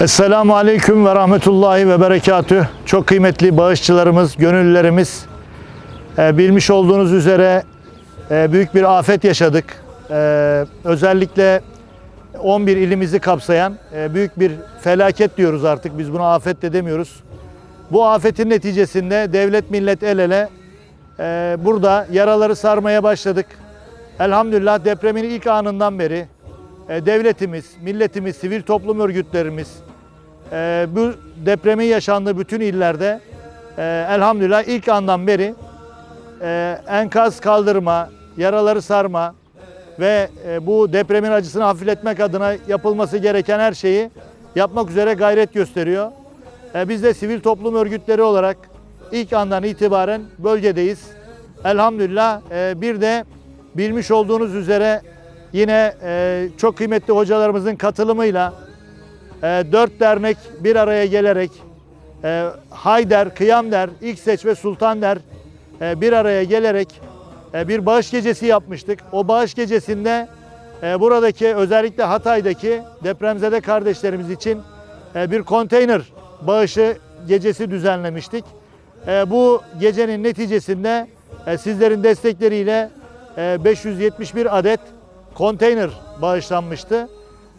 Esselamu Aleyküm ve Rahmetullahi ve Berekatüh. Çok kıymetli bağışçılarımız, gönüllülerimiz, e, bilmiş olduğunuz üzere e, büyük bir afet yaşadık. E, özellikle 11 ilimizi kapsayan e, büyük bir felaket diyoruz artık. Biz buna afet de demiyoruz. Bu afetin neticesinde devlet millet el ele burada yaraları sarmaya başladık. Elhamdülillah depremin ilk anından beri devletimiz, milletimiz, sivil toplum örgütlerimiz e, bu depremin yaşandığı bütün illerde e, elhamdülillah ilk andan beri e, enkaz kaldırma, yaraları sarma ve e, bu depremin acısını hafifletmek adına yapılması gereken her şeyi yapmak üzere gayret gösteriyor. E, biz de sivil toplum örgütleri olarak ilk andan itibaren bölgedeyiz. Elhamdülillah e, bir de bilmiş olduğunuz üzere yine e, çok kıymetli hocalarımızın katılımıyla dört dernek bir araya gelerek e, Hayder, Kıyamder, İkseç ve Sultander e, bir araya gelerek e, bir bağış gecesi yapmıştık. O bağış gecesinde buradaki özellikle Hatay'daki depremzede kardeşlerimiz için bir konteyner bağışı gecesi düzenlemiştik. Bu gecenin neticesinde sizlerin destekleriyle e, 571 adet konteyner bağışlanmıştı.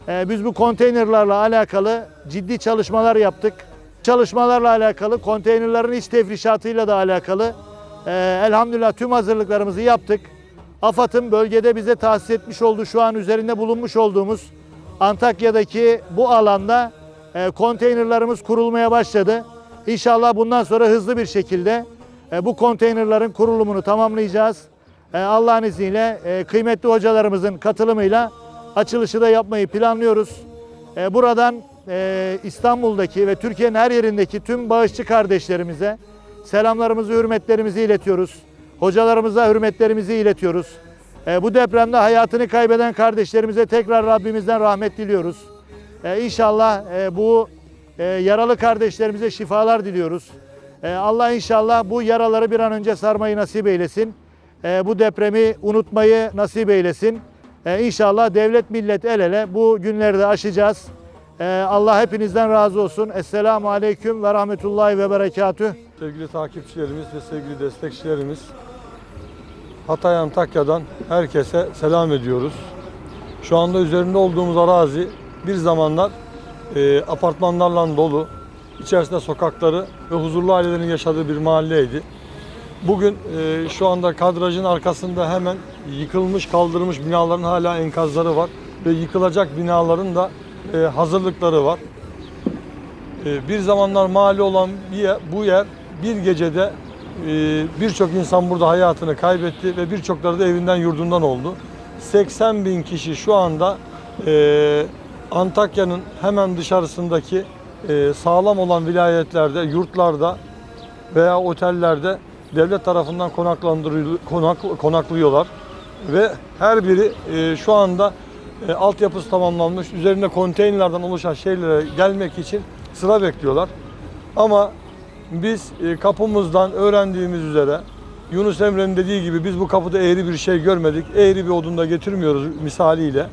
Ee, Biz bu konteynerlarla alakalı ciddi çalışmalar yaptık. Çalışmalarla alakalı konteynerların iç tefrişatıyla da alakalı e, elhamdülillah tüm hazırlıklarımızı yaptık. AFAD'ın bölgede bize tahsis etmiş olduğu şu an üzerinde bulunmuş olduğumuz Antakya'daki bu alanda e, konteynerlarımız kurulmaya başladı. İnşallah bundan sonra hızlı bir şekilde bu konteynerların kurulumunu tamamlayacağız. Allah'ın izniyle kıymetli hocalarımızın katılımıyla açılışı da yapmayı planlıyoruz. E, Buradan e, İstanbul'daki ve Türkiye'nin her yerindeki tüm bağışçı kardeşlerimize selamlarımızı, hürmetlerimizi iletiyoruz. Hocalarımıza hürmetlerimizi iletiyoruz. E, Bu depremde hayatını kaybeden kardeşlerimize tekrar Rabbimizden rahmet diliyoruz. E, İnşallah e, bu e, yaralı kardeşlerimize şifalar diliyoruz. E, Allah inşallah bu yaraları bir an önce sarmayı nasip eylesin. E, Bu depremi unutmayı nasip eylesin. E, İnşallah devlet millet el ele bu günleri de aşacağız. E, Allah hepinizden razı olsun. Esselamu Aleyküm ve Rahmetullahi ve Berekatüh. Sevgili takipçilerimiz ve sevgili destekçilerimiz, Hatay Antakya'dan herkese selam ediyoruz. Şu anda üzerinde olduğumuz arazi bir zamanlar e, apartmanlarla dolu, içerisinde sokakları ve huzurlu ailelerin yaşadığı bir mahalleydi. Bugün e, şu anda kadrajın arkasında hemen yıkılmış, kaldırılmış binaların hala enkazları var ve yıkılacak binaların da e, hazırlıkları var. E, bir zamanlar mahalle olan bir yer, bu yer bir gecede e, birçok insan burada hayatını kaybetti ve birçokları da evinden yurdundan oldu. 80 bin kişi şu anda e, Antakya'nın hemen dışarısındaki e, sağlam olan vilayetlerde, yurtlarda veya otellerde devlet tarafından konaklandırılıyor, konak, konaklıyorlar ve her biri e, şu anda e, altyapısı tamamlanmış, üzerinde konteynerlerden oluşan şeylere gelmek için sıra bekliyorlar. Ama biz e, kapımızdan öğrendiğimiz üzere Yunus Emre'nin dediği gibi biz bu kapıda eğri bir şey görmedik. Eğri bir odun da getirmiyoruz misaliyle.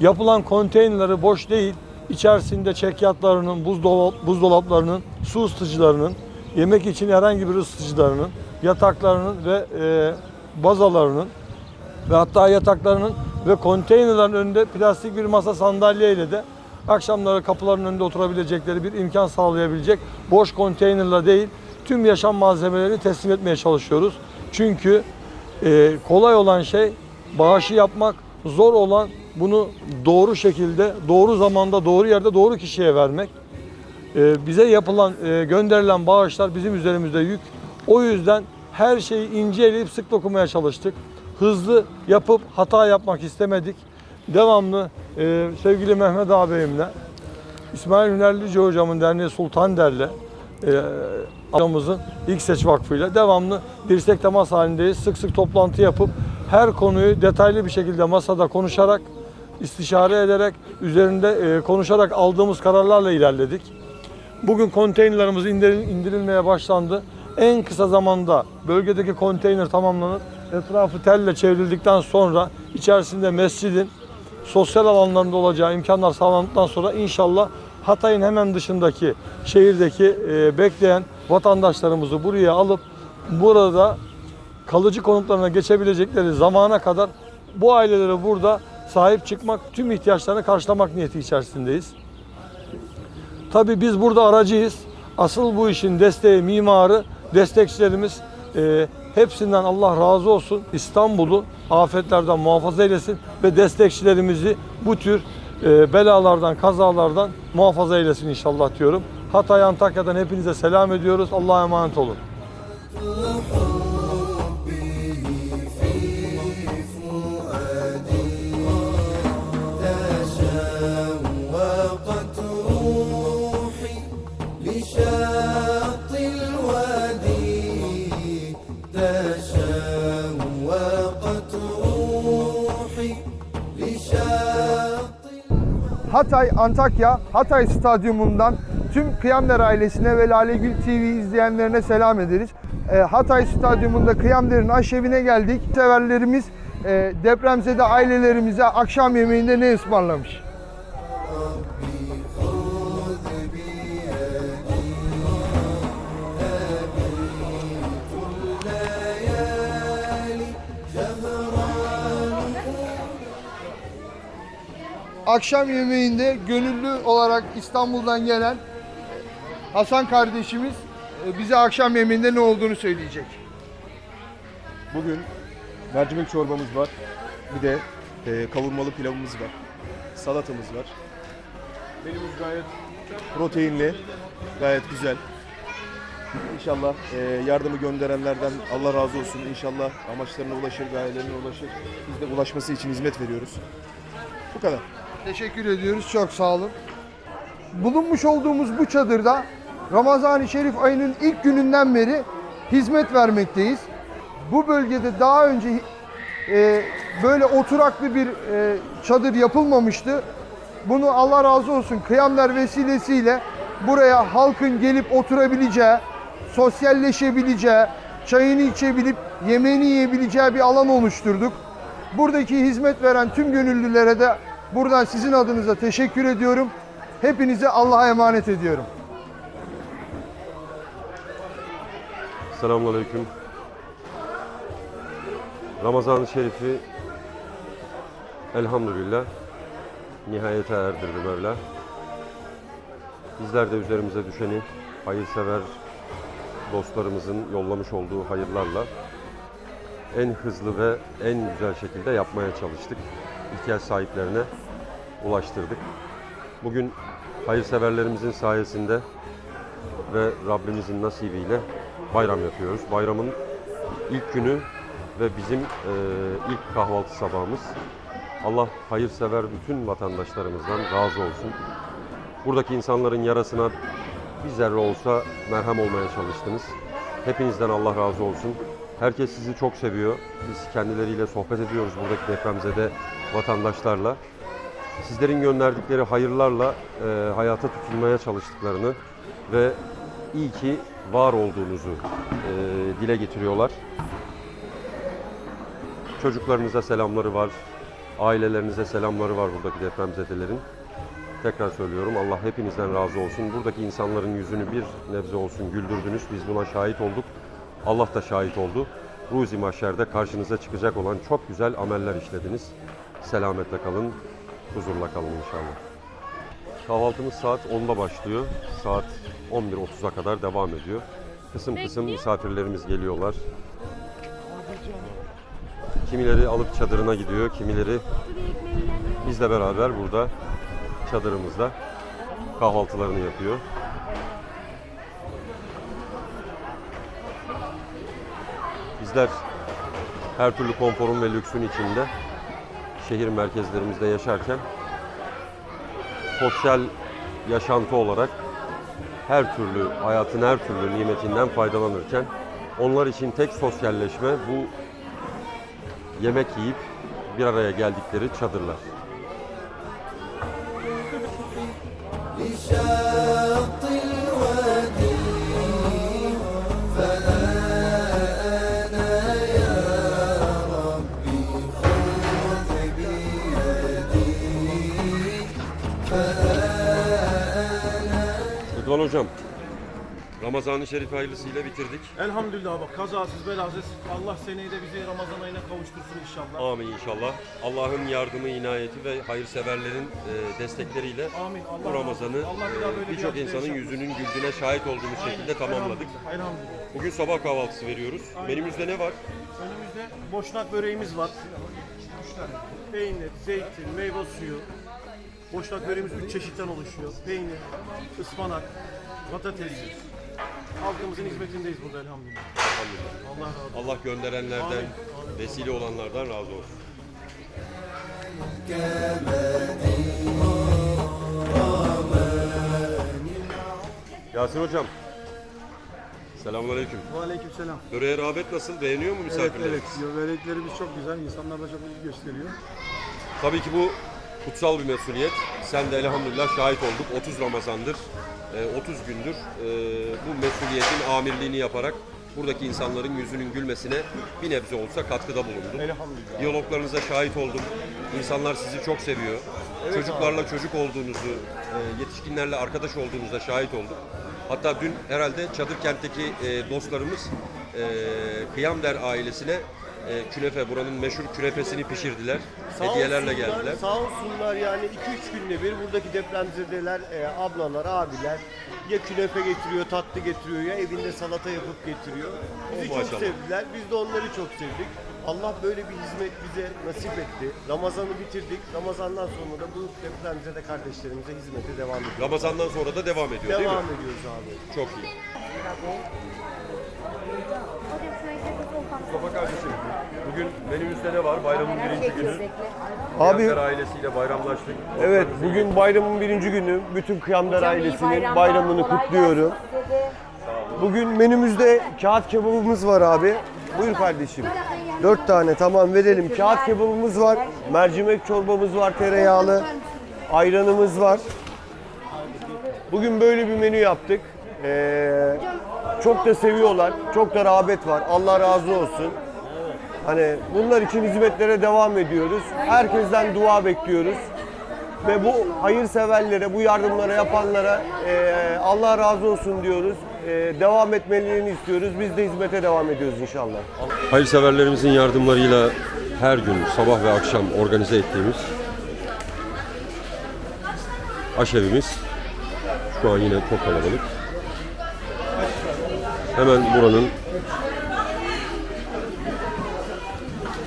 Yapılan konteynerleri boş değil, içerisinde çekyatlarının, buzdolap, buzdolaplarının, su ısıtıcılarının, yemek için herhangi bir ısıtıcılarının, yataklarının ve e, bazalarının ve hatta yataklarının ve konteynerlerin önünde plastik bir masa sandalyeyle de akşamları kapıların önünde oturabilecekleri bir imkan sağlayabilecek boş konteynerla değil tüm yaşam malzemelerini teslim etmeye çalışıyoruz. Çünkü e, kolay olan şey bağışı yapmak, zor olan bunu doğru şekilde, doğru zamanda, doğru yerde, doğru kişiye vermek. E, bize yapılan, e, gönderilen bağışlar bizim üzerimizde yük. O yüzden her şeyi ince eleyip sık dokumaya çalıştık. Hızlı yapıp hata yapmak istemedik. Devamlı e, sevgili Mehmet ağabeyimle, İsmail Hünerlici hocamın derneği Sultan Der'le, e, hocamızın İlk Seç Vakfı'yla devamlı dirsek temas halindeyiz. Sık sık toplantı yapıp her konuyu detaylı bir şekilde masada konuşarak, istişare ederek, üzerinde e, konuşarak aldığımız kararlarla ilerledik. Bugün konteynerlarımız indiril- indirilmeye başlandı. En kısa zamanda bölgedeki konteyner tamamlanır. Etrafı telle çevrildikten sonra içerisinde mescidin sosyal alanlarında olacağı imkanlar sağlandıktan sonra inşallah Hatay'ın hemen dışındaki şehirdeki e, bekleyen vatandaşlarımızı buraya alıp burada kalıcı konutlarına geçebilecekleri zamana kadar bu ailelere burada sahip çıkmak, tüm ihtiyaçlarını karşılamak niyeti içerisindeyiz. Tabii biz burada aracıyız. Asıl bu işin desteği, mimarı, destekçilerimiz e, hepsinden Allah razı olsun. İstanbul'u afetlerden muhafaza eylesin ve destekçilerimizi bu tür e, belalardan, kazalardan muhafaza eylesin inşallah diyorum. Hatay Antakya'dan hepinize selam ediyoruz. Allah'a emanet olun. Hatay, Antakya, Hatay Stadyumundan tüm Kıyamder ailesine ve Lalegül TV izleyenlerine selam ederiz. Ee, Hatay Stadyumunda Kıyamder'in aşevine geldik. Severlerimiz e, depremzede ailelerimize akşam yemeğinde ne ısmarlamış? Akşam yemeğinde gönüllü olarak İstanbul'dan gelen Hasan kardeşimiz e, bize akşam yemeğinde ne olduğunu söyleyecek. Bugün mercimek çorbamız var. Bir de e, kavurmalı pilavımız var. Salatamız var. Menümüz gayet proteinli, gayet güzel. İnşallah e, yardımı gönderenlerden Allah razı olsun. İnşallah amaçlarına ulaşır, gayelerine ulaşır. Biz de ulaşması için hizmet veriyoruz. Bu kadar. Teşekkür ediyoruz. Çok sağ olun. Bulunmuş olduğumuz bu çadırda Ramazan-ı Şerif ayının ilk gününden beri hizmet vermekteyiz. Bu bölgede daha önce e, böyle oturaklı bir e, çadır yapılmamıştı. Bunu Allah razı olsun kıyamlar vesilesiyle buraya halkın gelip oturabileceği, sosyalleşebileceği, çayını içebilip yemeğini yiyebileceği bir alan oluşturduk. Buradaki hizmet veren tüm gönüllülere de buradan sizin adınıza teşekkür ediyorum. Hepinize Allah'a emanet ediyorum. Selamünaleyküm. Ramazan-ı Şerif'i elhamdülillah nihayete erdirdi Mevla. Bizler de üzerimize düşeni hayırsever dostlarımızın yollamış olduğu hayırlarla en hızlı ve en güzel şekilde yapmaya çalıştık. İhtiyaç sahiplerine ulaştırdık. Bugün hayırseverlerimizin sayesinde ve Rabbimizin nasibiyle bayram yapıyoruz. Bayramın ilk günü ve bizim e, ilk kahvaltı sabahımız. Allah hayırsever bütün vatandaşlarımızdan razı olsun. Buradaki insanların yarasına bir zerre olsa merhem olmaya çalıştınız. Hepinizden Allah razı olsun. Herkes sizi çok seviyor. Biz kendileriyle sohbet ediyoruz buradaki depremzede vatandaşlarla. Sizlerin gönderdikleri hayırlarla e, hayata tutunmaya çalıştıklarını ve iyi ki var olduğunuzu e, dile getiriyorlar. Çocuklarınıza selamları var, ailelerinize selamları var buradaki depremzedelerin. Tekrar söylüyorum Allah hepinizden razı olsun. Buradaki insanların yüzünü bir nebze olsun güldürdünüz. Biz buna şahit olduk. Allah da şahit oldu. Ruzi Mahşer'de karşınıza çıkacak olan çok güzel ameller işlediniz. Selametle kalın, huzurla kalın inşallah. Kahvaltımız saat 10'da başlıyor. Saat 11.30'a kadar devam ediyor. Kısım kısım misafirlerimiz geliyorlar. Kimileri alıp çadırına gidiyor, kimileri bizle beraber burada çadırımızda kahvaltılarını yapıyor. Bizler her türlü konforun ve lüksün içinde şehir merkezlerimizde yaşarken sosyal yaşantı olarak her türlü hayatın her türlü nimetinden faydalanırken onlar için tek sosyalleşme bu yemek yiyip bir araya geldikleri çadırlar. Hocam. Ramazan-ı Şerif hayırlısıyla bitirdik. Elhamdülillah bak kazasız belasız Allah seneyi de bizi Ramazan ayına kavuştursun inşallah. Amin inşallah. Allah'ın yardımı, inayeti ve hayırseverlerin e, destekleriyle Amin. Allah bu Ramazan'ı bir bir birçok hafta insanın yüzünün güldüğüne şahit olduğumuz şekilde tamamladık. Elhamdülillah, Elhamdülillah. Bugün sabah kahvaltısı veriyoruz. Menümüzde ne var? Önümüzde boşnak böreğimiz var. Peynir, zeytin, meyve suyu. Boşnak böreğimiz üç çeşitten oluşuyor. Peynir, ıspanak, patates. Halkımızın hizmetindeyiz burada elhamdülillah. Allah razı olsun. Allah gönderenlerden, vesile olanlardan razı olsun. Yasin hocam. Selamünaleyküm. Aleykümselam. Böreğe rağbet nasıl? Beğeniyor mu Evet misafirleriniz? evet. Böreklerimiz çok güzel. İnsanlar da çok ilgi gösteriyor. Tabii ki bu kutsal bir mesuliyet. Sen de elhamdülillah şahit olduk. 30 Ramazan'dır, e, 30 gündür e, bu mesuliyetin amirliğini yaparak buradaki insanların yüzünün gülmesine bir nebze olsa katkıda bulundum. Elhamdülillah. Diyaloglarınıza şahit oldum. İnsanlar sizi çok seviyor. Çocuklarla çocuk olduğunuzu, e, yetişkinlerle arkadaş olduğunuza şahit olduk. Hatta dün herhalde Çadır kentteki e, dostlarımız e, Kıyamder ailesine e, künefe, buranın meşhur künefesini pişirdiler. Hediyelerle olsunlar, geldiler. Sağ olsunlar yani 2-3 günde bir buradaki depremzedeler, e, ablalar, abiler ya künefe getiriyor, tatlı getiriyor ya evinde salata yapıp getiriyor. Bizi Oh, çok maşallah. sevdiler, biz de onları çok sevdik. Allah böyle bir hizmet bize nasip etti. Ramazan'ı bitirdik. Ramazan'dan sonra da bu depremzede kardeşlerimize hizmete devam ediyoruz. Ramazan'dan sonra da devam ediyor değil Devam mi? ediyoruz abi. Çok iyi. Mustafa kardeşim, bugün menümüzde ne var? Bayramın birinci günü. Abi Kıyafet ailesiyle bayramlaştık. evet bugün bayramın birinci günü. Bütün Kıyamdar ailesinin bayramını kutluyorum. Bugün menümüzde kağıt kebabımız var abi. Buyur kardeşim. Dört tane tamam verelim. Kağıt kebabımız var. Mercimek çorbamız var tereyağlı. Ayranımız var. Bugün böyle bir menü yaptık. Ee, çok da seviyorlar. Çok da rağbet var. Allah razı olsun. Hani bunlar için hizmetlere devam ediyoruz. Herkesten dua bekliyoruz. Ve bu hayırseverlere, bu yardımlara yapanlara eee, Allah razı olsun diyoruz. Eee, devam etmelerini istiyoruz. Biz de hizmete devam ediyoruz inşallah. Hayırseverlerimizin yardımlarıyla her gün sabah ve akşam organize ettiğimiz aşevimiz şu an yine çok kalabalık. Hemen buranın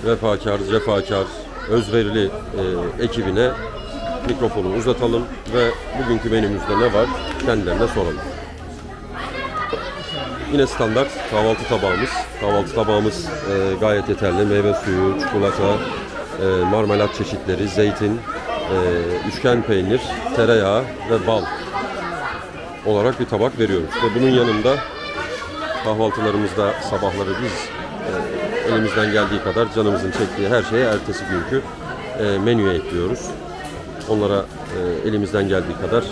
vefakar, cefakar, özverili e, ekibine mikrofonu uzatalım ve bugünkü menümüzde ne var kendilerine soralım. Yine standart kahvaltı tabağımız. Kahvaltı tabağımız e, gayet yeterli. Meyve suyu, çikolata, e, marmelat çeşitleri, zeytin, e, üçgen peynir, tereyağı ve bal olarak bir tabak veriyoruz. Ve bunun yanında kahvaltılarımızda sabahları biz elimizden geldiği kadar canımızın çektiği her şeye ertesi günkü e, menüye ekliyoruz. Onlara e, elimizden geldiği kadar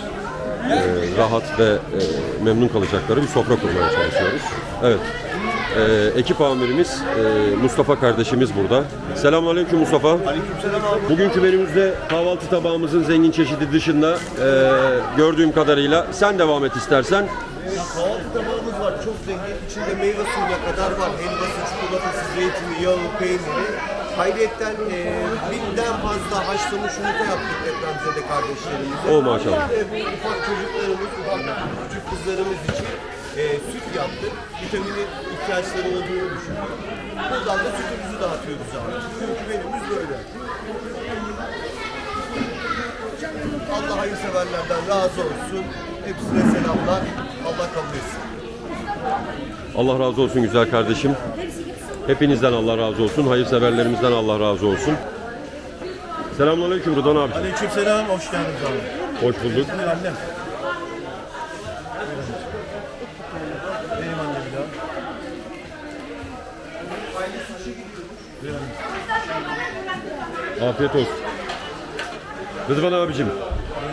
e, rahat ve e, memnun kalacakları bir sofra kurmaya çalışıyoruz. Evet. E, ekip amirimiz e, Mustafa kardeşimiz burada. Selamünaleyküm Mustafa. Aleykümselam abi. Bugünkü menümüzde kahvaltı tabağımızın zengin çeşidi dışında e, gördüğüm kadarıyla sen devam et istersen. Kahvaltı tabağımız var çok zengin. İçinde meyve suyuna kadar var. Helvası, çikolatası, zeytini, yağı, peyniri. Hayretten e, binden fazla haşlanmış yumurta yaptık depremzede kardeşlerimize. Oh, maşallah. Ve bu ufak çocuklarımız, ufak küçük kızlarımız için e, süt yaptık. Vitamini ihtiyaçları olduğunu düşündük. Buradan da sütümüzü dağıtıyoruz abi. Bugünkü menümüz böyle. Allah hayırseverlerden razı olsun. Hepsine selamlar. Allah kabul etsin. Allah razı olsun güzel kardeşim. Hepinizden Allah razı olsun. Hayırseverlerimizden Allah razı olsun. Selamünaleyküm Rıdvan abi. Aleykümselam, hoş geldiniz abi. Hoş bulduk. Buyur annem. Benim annem bir daha. Afiyet olsun. Rıdvan abicim,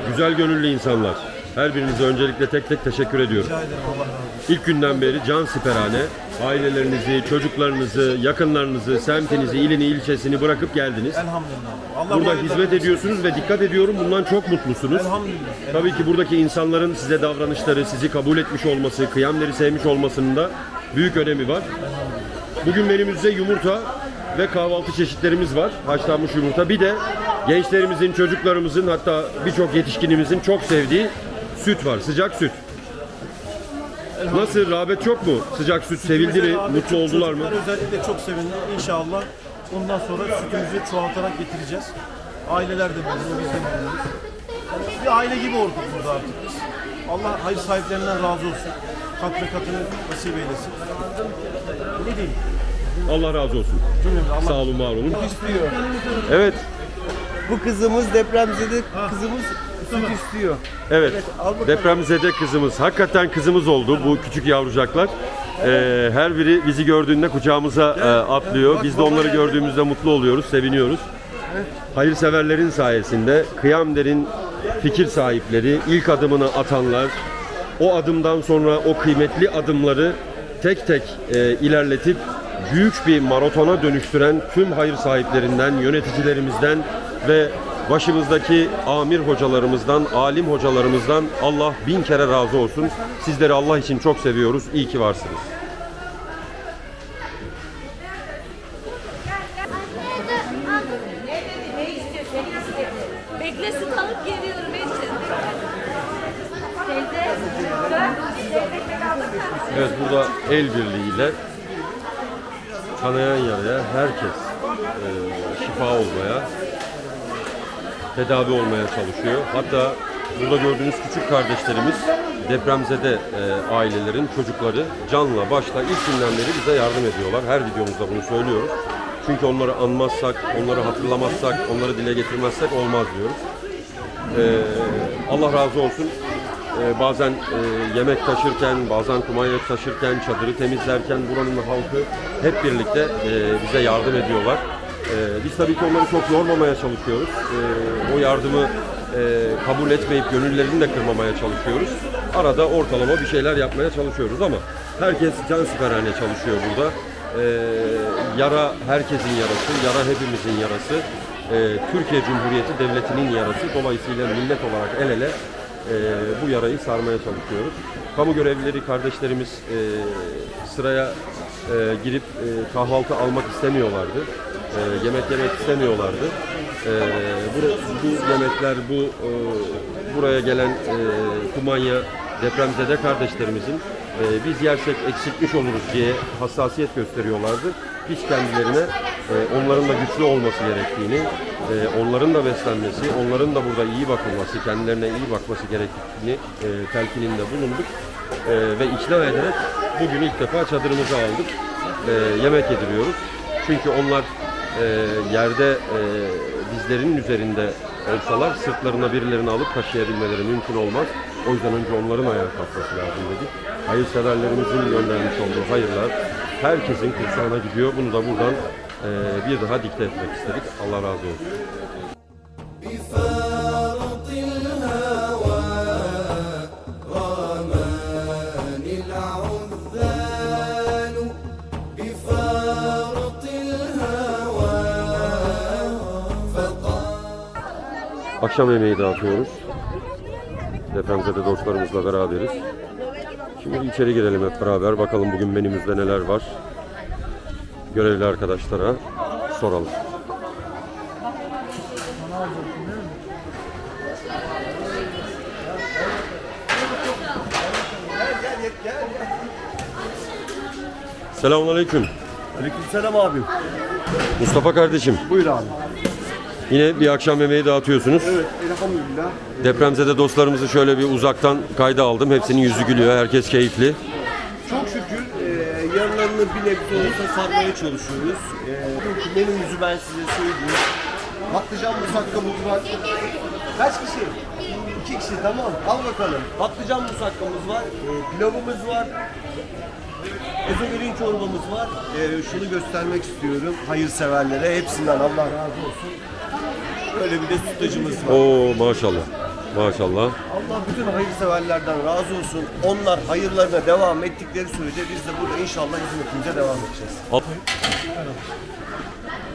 güzel gönüllü insanlar. Her birinize öncelikle tek tek teşekkür ediyorum. Rica ederim Allah razı olsun. İlk günden beri can siperhane, ailelerinizi, çocuklarınızı, yakınlarınızı, semtinizi, ilini, ilçesini bırakıp geldiniz. Elhamdülillah. Allah Burada hizmet ediyorsunuz ve dikkat ediyorum bundan çok mutlusunuz. Elhamdülillah. Tabii ki buradaki insanların size davranışları, sizi kabul etmiş olması, kıyamları sevmiş olmasının da büyük önemi var. Bugün menümüzde yumurta ve kahvaltı çeşitlerimiz var. Haşlanmış yumurta. Bir de gençlerimizin, çocuklarımızın hatta birçok yetişkinimizin çok sevdiği süt var. Sıcak süt. Nasıl? Rağbet çok mu? Sıcak süt sevildi mi? Mutlu oldular mı? çocuklar özellikle çok sevindi. İnşallah bundan sonra sütümüzü çoğaltarak getireceğiz. Aileler de memnun, biz de memnunuz. Yani bir aile gibi olduk burada artık biz. Allah hayır sahiplerinden razı olsun. Kat ve katını nasip eylesin. Ne diyeyim? Allah razı olsun. Cümlemize Allah Sağ olun, var olun. İstiyor. Evet, Bu kızımız depremzede kızımız süt istiyor. Evet. al bakalım. Depremzede kızımız. Hakikaten kızımız oldu bu küçük yavrucaklar. Ee, her biri bizi gördüğünde kucağımıza e, atlıyor. Biz de onları gördüğümüzde mutlu oluyoruz, seviniyoruz. Hayırseverlerin sayesinde Kıyamder'in fikir sahipleri, ilk adımını atanlar, o adımdan sonra o kıymetli adımları tek tek e, ilerletip büyük bir maratona dönüştüren tüm hayır sahiplerinden, yöneticilerimizden ve başımızdaki amir hocalarımızdan, alim hocalarımızdan Allah bin kere razı olsun. Sizleri Allah için çok seviyoruz. İyi ki varsınız. Evet burada el birliğiyle kanayan yaraya herkes e, şifa olmaya, tedavi olmaya çalışıyor. Hatta burada gördüğünüz küçük kardeşlerimiz depremzede e, ailelerin çocukları canla başla ilk günden beri bize yardım ediyorlar. Her videomuzda bunu söylüyoruz. Çünkü onları anmazsak, onları hatırlamazsak, onları dile getirmezsek olmaz diyoruz. Ee, Allah razı olsun. Ee, bazen e, yemek taşırken, bazen kumanya taşırken, çadırı temizlerken buranın halkı hep birlikte e, bize yardım ediyorlar. Ee, biz tabii ki onları çok yormamaya çalışıyoruz. Ee, o yardımı e, kabul etmeyip gönüllerini de kırmamaya çalışıyoruz. Arada ortalama bir şeyler yapmaya çalışıyoruz ama herkes can siperhane çalışıyor burada. Ee, yara herkesin yarası, yara hepimizin yarası. Ee, Türkiye Cumhuriyeti Devleti'nin yarası. Dolayısıyla millet olarak el ele e, bu yarayı sarmaya çalışıyoruz. Kamu görevlileri kardeşlerimiz e, sıraya e, girip e, kahvaltı almak istemiyorlardı. E, yemek yemek istemiyorlardı. E, bu, bu yemekler, bu e, buraya gelen e, kumanya depremzede kardeşlerimizin e, biz yersek eksiltmiş oluruz diye hassasiyet gösteriyorlardı. Biz kendilerine e, onların da güçlü olması gerektiğini, e, onların da beslenmesi, onların da burada iyi bakılması, kendilerine iyi bakması gerektiğini e, telkininde bulunduk. E, ve ikna ederek bugün ilk defa çadırımızı aldık. E, yemek yediriyoruz. Çünkü onlar e, yerde e, dizlerinin üzerinde olsalar sırtlarına birilerini alıp taşıyabilmeleri mümkün olmaz. O yüzden önce onların ayağa kalkması lazım dedik. Hayırseverlerimizin göndermiş olduğu hayırlar herkesin kursağına gidiyor. Bunu da buradan e, bir daha dikte etmek istedik. Allah razı olsun. Akşam yemeği dağıtıyoruz. Depremzede dostlarımızla beraberiz. Şimdi içeri girelim hep beraber. Bakalım bugün menümüzde neler var. Görevli arkadaşlara soralım. Selamünaleyküm. Aleykümselam abim. Mustafa kardeşim. Buyur abi. Yine bir akşam yemeği dağıtıyorsunuz. Evet elhamdülillah. Depremzede dostlarımızı şöyle bir uzaktan kayda aldım. Hepsinin yüzü gülüyor. Herkes keyifli. Çok şükür e, yaralarını bir nebze olsa sarmaya çalışıyoruz. E, bugünkü menümüzü ben size söyleyeyim. Patlıcan musakkamız var. Kaç kişi? İki kişi tamam. Al bakalım. Patlıcan musakkamız var. E, pilavımız var. Ezogelin çorbamız var. E, şunu göstermek istiyorum hayırseverlere. Hepsinden Allah razı olsun. Böyle bir de sütlacımız var. Oo maşallah. Maşallah. Allah bütün hayırseverlerden razı olsun. Onlar hayırlarına devam ettikleri sürece biz de burada inşallah hizmetimize devam edeceğiz.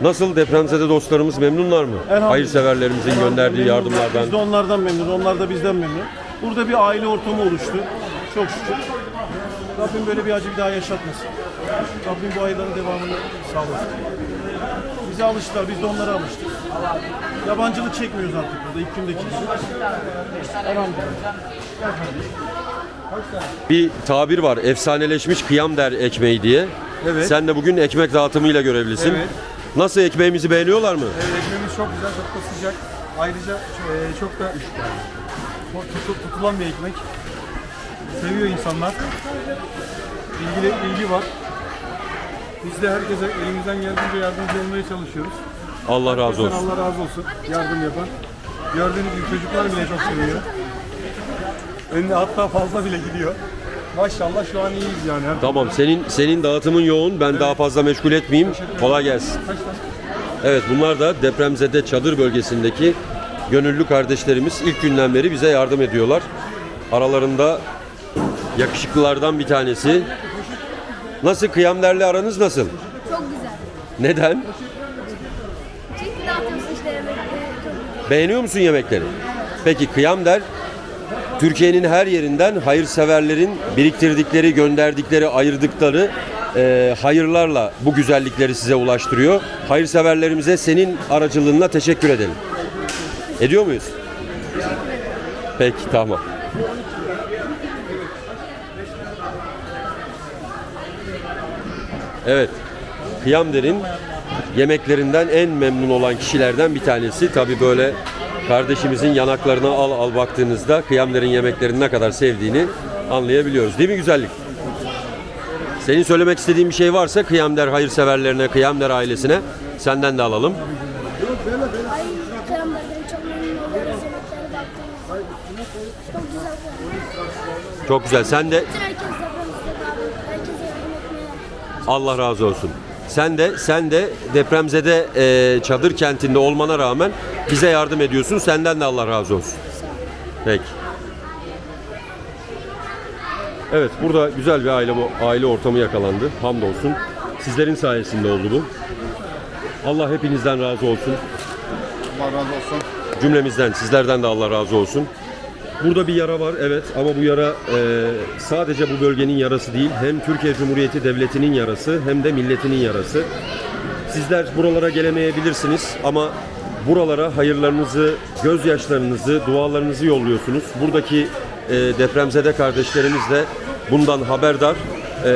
Nasıl depremzede dostlarımız memnunlar mı? Hayırseverlerimizin gönderdiği Memnunlar. yardımlardan. Biz de onlardan memnun, onlar da bizden memnun. Burada bir aile ortamı oluştu. Çok şükür. Rabbim böyle bir acı bir daha yaşatmasın. Rabbim bu ayların devamını sağlasın. Bize alıştılar, biz de onlara alıştık. Yabancılık çekmiyoruz artık burada ilk gündeki. Bir tabir var. Efsaneleşmiş kıyam der ekmeği diye. Evet. Sen de bugün ekmek dağıtımıyla görevlisin. Evet. Nasıl ekmeğimizi beğeniyorlar mı? Ekmeğimiz çok güzel, çok da sıcak. Ayrıca e, çok da tutu- tutulan bir ekmek. Seviyor insanlar. İlgili ilgi var. Biz de herkese elimizden geldiğince yardımcı olmaya çalışıyoruz. Allah razı olsun. Allah razı olsun. Yardım yapan. Gördüğünüz gibi çocuklar bile çok seviyor. Önüne hatta fazla bile gidiyor. Maşallah şu an iyiyiz yani. Her Tamam senin senin dağıtımın yoğun. Ben daha fazla meşgul etmeyeyim. Kolay gelsin. Kaç tane? Evet bunlar da depremzede çadır bölgesindeki gönüllü kardeşlerimiz ilk günden beri bize yardım ediyorlar. Aralarında yakışıklılardan bir tanesi. Nasıl kıyamlerle aranız nasıl? Çok güzel. Neden? Çünkü dağıtıyorsun işte yemekleri. Çok Beğeniyor musun yemekleri? Peki kıyam der Türkiye'nin her yerinden hayırseverlerin biriktirdikleri, gönderdikleri, ayırdıkları e, hayırlarla bu güzellikleri size ulaştırıyor. Hayırseverlerimize senin aracılığınla teşekkür edelim. Ediyor muyuz? Peki tamam. Evet. Kıyamder'in yemeklerinden en memnun olan kişilerden bir tanesi. Tabii böyle kardeşimizin yanaklarına al al baktığınızda Kıyamder'in yemeklerini ne kadar sevdiğini anlayabiliyoruz. Değil mi güzellik? Senin söylemek istediğin bir şey varsa Kıyamder hayırseverlerine, Kıyamder ailesine senden de alalım. Ay çok memnun oluyoruz. Yemeklere baktığımız. Çok güzel. Çok güzel. Sen de herkes yardım etmeye. Allah razı olsun. Sen de sen de depremzede e, çadır kentinde olmana rağmen bize yardım ediyorsun. Senden de Allah razı olsun. Peki. Evet, burada güzel bir aile aile ortamı yakalandı. Hamdolsun. Sizlerin sayesinde oldu bu. Allah hepinizden razı olsun. Allah razı olsun. Cümlemizden, sizlerden de Allah razı olsun. Burada bir yara var evet ama bu yara e, sadece bu bölgenin yarası değil. Hem Türkiye Cumhuriyeti Devleti'nin yarası hem de milletinin yarası. Sizler buralara gelemeyebilirsiniz ama buralara hayırlarınızı, gözyaşlarınızı, dualarınızı yolluyorsunuz. Buradaki e, depremzede kardeşlerimiz de bundan haberdar e,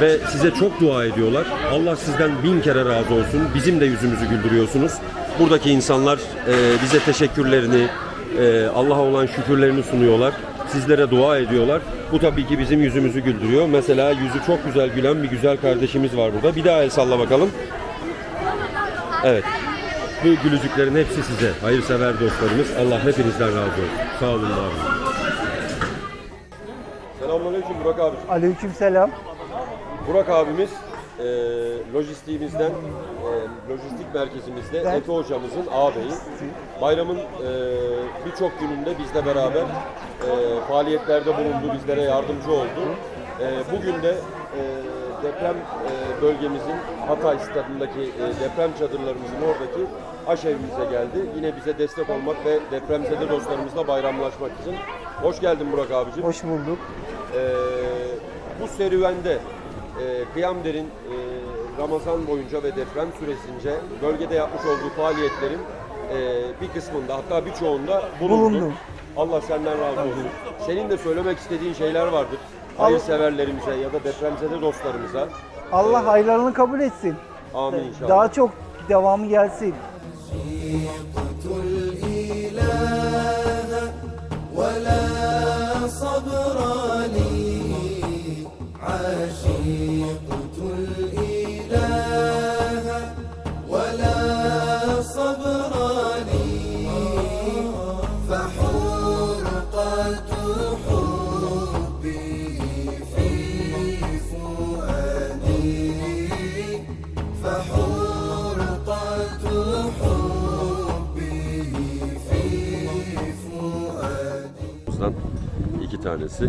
ve size çok dua ediyorlar. Allah sizden bin kere razı olsun. Bizim de yüzümüzü güldürüyorsunuz. Buradaki insanlar e, bize teşekkürlerini, e, Allah'a olan şükürlerini sunuyorlar. Sizlere dua ediyorlar. Bu tabii ki bizim yüzümüzü güldürüyor. Mesela yüzü çok güzel gülen bir güzel kardeşimiz var burada. Bir daha el salla bakalım. Evet. Bu gülücüklerin hepsi size. Hayırsever dostlarımız. Allah hepinizden razı olsun. Sağ olun, olun. Selamünaleyküm Burak abi. Aleykümselam. Burak abimiz e, lojistiğimizden, lojistik merkezimizde Ben- Efe hocamızın ağabeyi. Bayramın e, birçok gününde bizle beraber e, faaliyetlerde bulundu, bizlere yardımcı oldu. E, bugün de e, deprem e, bölgemizin Hatay stadındaki e, deprem çadırlarımızın oradaki aşevimize geldi. Yine bize destek olmak ve depremzede dostlarımızla bayramlaşmak için. Hoş geldin Burak abicim. Hoş bulduk. Ee, bu serüvende e, Kıyamder'in e, Ramazan boyunca ve deprem süresince bölgede yapmış olduğu faaliyetlerin e, bir kısmında hatta birçoğunda bulundu. Bulundum. Allah senden razı olsun. Senin de söylemek istediğin şeyler vardır. Hayırseverlerimize ya da depremzede dostlarımıza. Allah hayırlarını kabul etsin. Amin inşallah. Daha çok devamı gelsin. Tanesi.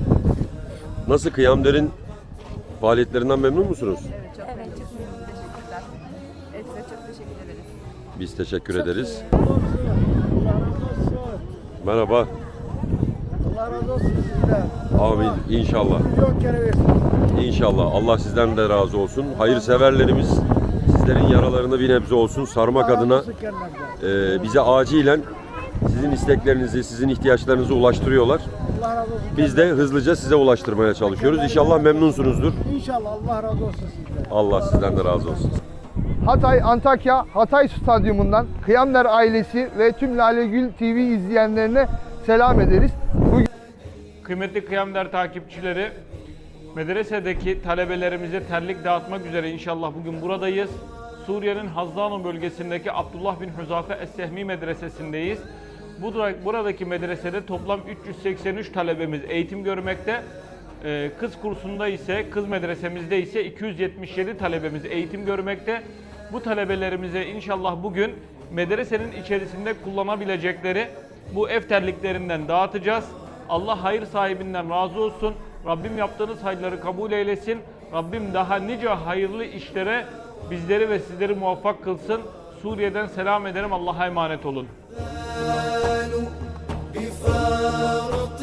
Nasıl Kıyamder'in faaliyetlerinden memnun musunuz? Evet çok memnunum. Teşekkürler. Evet size çok teşekkür ederiz. Biz teşekkür ederiz. Merhaba. Allah razı olsun sizden. Amin. İnşallah. Milyon kere versin. İnşallah. Allah sizden de razı olsun. Hayırseverlerimiz sizlerin yaralarını bir nebze olsun sarmak adına e, bize acilen sizin isteklerinizi, sizin ihtiyaçlarınızı ulaştırıyorlar. Biz de hızlıca size ulaştırmaya çalışıyoruz. İnşallah memnunsunuzdur. İnşallah Allah razı olsun sizden. Allah sizden de razı olsun. Hatay Antakya Hatay Stadyumundan Kıyamler ailesi ve tüm Lale Gül TV izleyenlerine selam ederiz. Bugün Kıymetli Kıyamder takipçileri, medresedeki talebelerimize terlik dağıtmak üzere inşallah bugün buradayız. Suriye'nin Hazdano bölgesindeki Abdullah bin Huzafe Es-Sehmi medresesindeyiz. Bura- Buradaki medresede toplam 383 talebemiz eğitim görmekte. Ee, Kız kursunda ise, kız medresemizde ise 277 talebemiz eğitim görmekte. Bu talebelerimize inşallah bugün medresenin içerisinde kullanabilecekleri bu ev terliklerinden dağıtacağız. Allah hayır sahibinden razı olsun. Rabbim yaptığınız hayırları kabul eylesin. Rabbim daha nice hayırlı işlere bizleri ve sizleri muvaffak kılsın. Suriye'den selam ederim. Allah'a emanet olun. الأمان بفارط